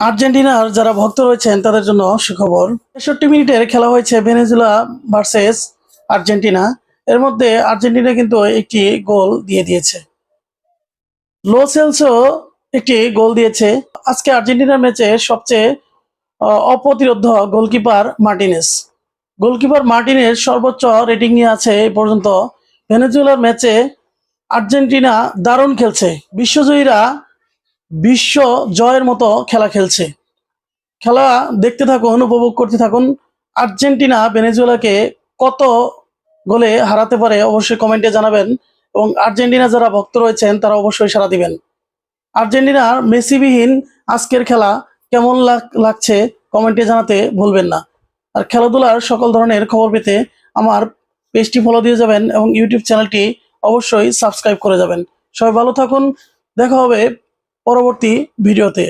আর্জেন্টিনার যারা ভক্ত রয়েছেন, তাদের জন্য সুখবর। তেষট্টি মিনিটের খেলা হয়েছে ভেনেজুলা ভার্সেস আর্জেন্টিনা। এর মধ্যে আর্জেন্টিনা কিন্তু একটি গোল দিয়ে দিয়েছে। লো সেলসও একটি গোল দিয়েছে। আজকে আর্জেন্টিনার ম্যাচে সবচেয়ে অপ্রতিরোধ গোলকিপার মার্টিনেস। গোলকিপার মার্টিনেস সর্বোচ্চ রেটিং নিয়ে আছে এই পর্যন্ত। ভেনেজুয়েলার ম্যাচে আর্জেন্টিনা দারুণ খেলছে। বিশ্বজয়ীরা বিশ্ব জয়ের মতো খেলা খেলছে। খেলা দেখতে থাকুন, উপভোগ করতে থাকুন। আর্জেন্টিনা ভেনেজুয়েলাকে কত গোলে হারাতে পারে অবশ্যই কমেন্টে জানাবেন এবং আর্জেন্টিনা যারা ভক্ত রয়েছেন, তারা অবশ্যই সাড়া দিবেন। আর্জেন্টিনার মেসিবিহীন আজকের খেলা কেমন লাগ- লাগছে কমেন্টে জানাতে ভুলবেন না। আর খেলাধুলার সকল ধরনের খবর পেতে আমার পেজটি ফলো দিয়ে যাবেন এবং ইউটিউব চ্যানেলটি অবশ্যই সাবস্ক্রাইব করে যাবেন। সবাই ভালো থাকুন, দেখা হবে পরবর্তী ভিডিওতে।